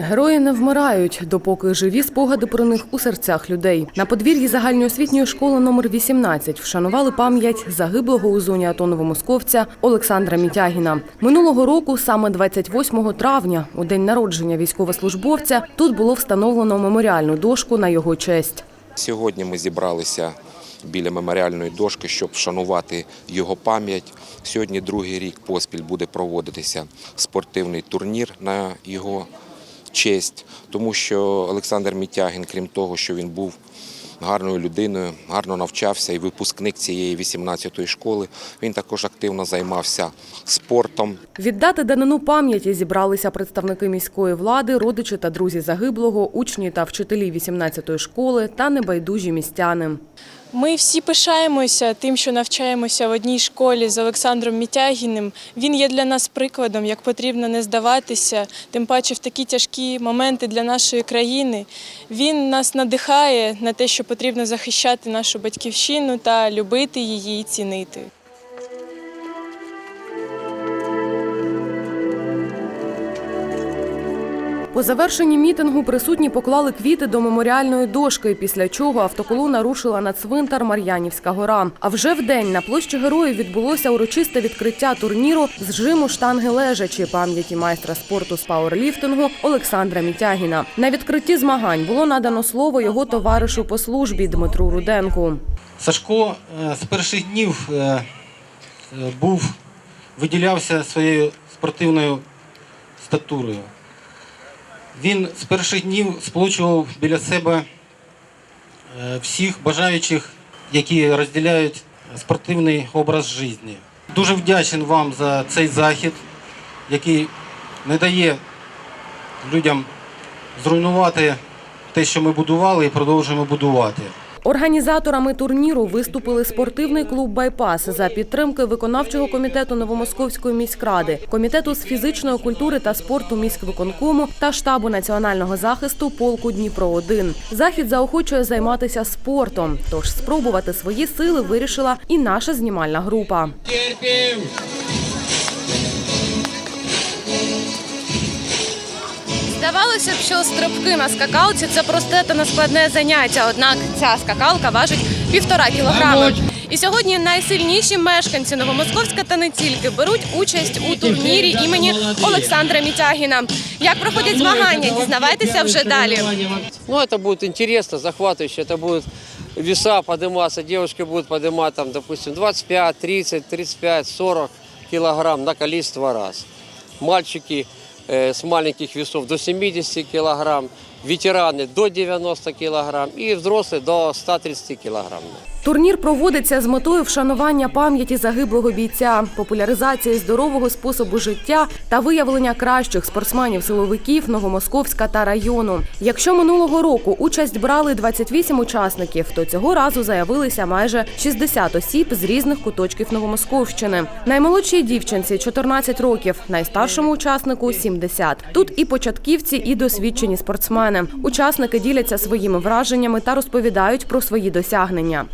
Герої не вмирають, допоки живі спогади про них у серцях людей. На подвір'ї загальноосвітньої школи номер 18 вшанували пам'ять загиблого у зоні АТО новомосковця Олександра Мітягіна. Минулого року, саме 28 травня, у день народження військовослужбовця, тут було встановлено меморіальну дошку на його честь. Сьогодні ми зібралися біля меморіальної дошки, щоб вшанувати його пам'ять. Сьогодні другий рік поспіль буде проводитися спортивний турнір на його честь, тому що Олександр Мітягін, крім того, що він був гарною людиною, гарно навчався і випускник цієї 18-ї школи, він також активно займався спортом. Віддати данину пам'яті зібралися представники міської влади, родичі та друзі загиблого, учні та вчителі 18-ї школи та небайдужі містяни. Ми всі пишаємося тим, що навчаємося в одній школі з Олександром Мітягіним. Він є для нас прикладом, як потрібно не здаватися, тим паче в такі тяжкі моменти для нашої країни. Він нас надихає на те, що потрібно захищати нашу батьківщину та любити її і цінити. По завершенні мітингу присутні поклали квіти до меморіальної дошки, після чого автоколона рушила на цвинтар Мар'янівська гора. А вже в день на площі героїв відбулося урочисте відкриття турніру з жиму штанги лежачі пам'яті майстра спорту з пауерліфтингу Олександра Мітягіна. На відкритті змагань було надано слово його товаришу по службі Дмитру Руденку. Сашко е, з перших днів е, е, був, виділявся своєю спортивною статурою. Він з перших днів сполучував біля себе е, всіх бажаючих, які розділяють спортивний образ життя. Дуже вдячний вам за цей захід, який не дає людям зруйнувати те, що ми будували, і продовжуємо будувати. Організаторами турніру виступили спортивний клуб Байпас за підтримки виконавчого комітету Новомосковської міськради, комітету з фізичної культури та спорту міськвиконкому та штабу національного захисту полку Дніпро 1 Захід заохочує займатися спортом. Тож спробувати свої сили вирішила і наша знімальна група. Здавалося б, що стрибки на скакалці це просте та нескладне заняття. Однак ця скакалка важить півтора кілограми. І сьогодні найсильніші мешканці Новомосковська та не тільки беруть участь у турнірі імені Олександра Мітягіна. Як проходять змагання, дізнавайтеся вже далі. Ну, это будет интересно, захватывающе. Это будет веса подниматься. Девушки будут поднимать, там, допустим, 25, 30, 35, 40 килограмм на количество раз. Мальчики э, с маленьких весов до 70 кг, ветераны до 90 кг и взрослые до 130 килограмм. Турнір проводиться з метою вшанування пам'яті загиблого бійця, популяризації здорового способу життя та виявлення кращих спортсменів-силовиків Новомосковська та району. Якщо минулого року участь брали 28 учасників, то цього разу заявилися майже 60 осіб з різних куточків Новомосковщини. Наймолодшій дівчинці 14 років, найстаршому учаснику 70. Тут і початківці, і досвідчені спортсмени. Учасники діляться своїми враженнями та розповідають про свої досягнення.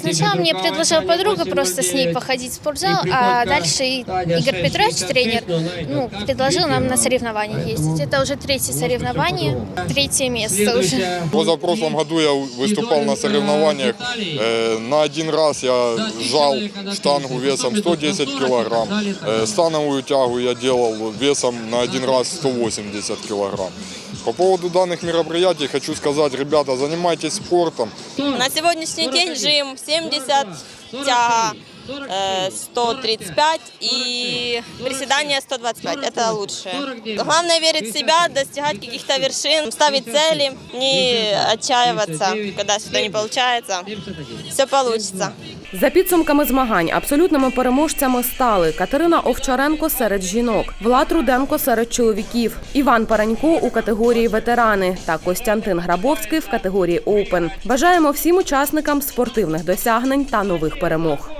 Сначала мне предложила подруга просто с ней походить в спортзал, а дальше Игорь Петрович, тренер, ну, предложил нам на соревнования ездить. Это уже третье соревнование, третье место уже. В позапрошлом году я выступал на соревнованиях. Э, На один раз я жал штангу весом 110 килограмм. Э, Становую тягу я делал весом на один раз 180 килограмм. По поводу данных мероприятий хочу сказать, ребята, занимайтесь спортом. На сегодняшний день жим 70, тяга э, 135 и приседания 125. Это лучше. Главное верить в себя, достигать каких-то вершин, ставить цели, не отчаиваться, когда что-то не получается. Все получится. За підсумками змагань абсолютними переможцями стали Катерина Овчаренко серед жінок, Влад Руденко серед чоловіків, Іван Паранько у категорії ветерани та Костянтин Грабовський в категорії Оупен. Бажаємо всім учасникам спортивних досягнень та нових перемог.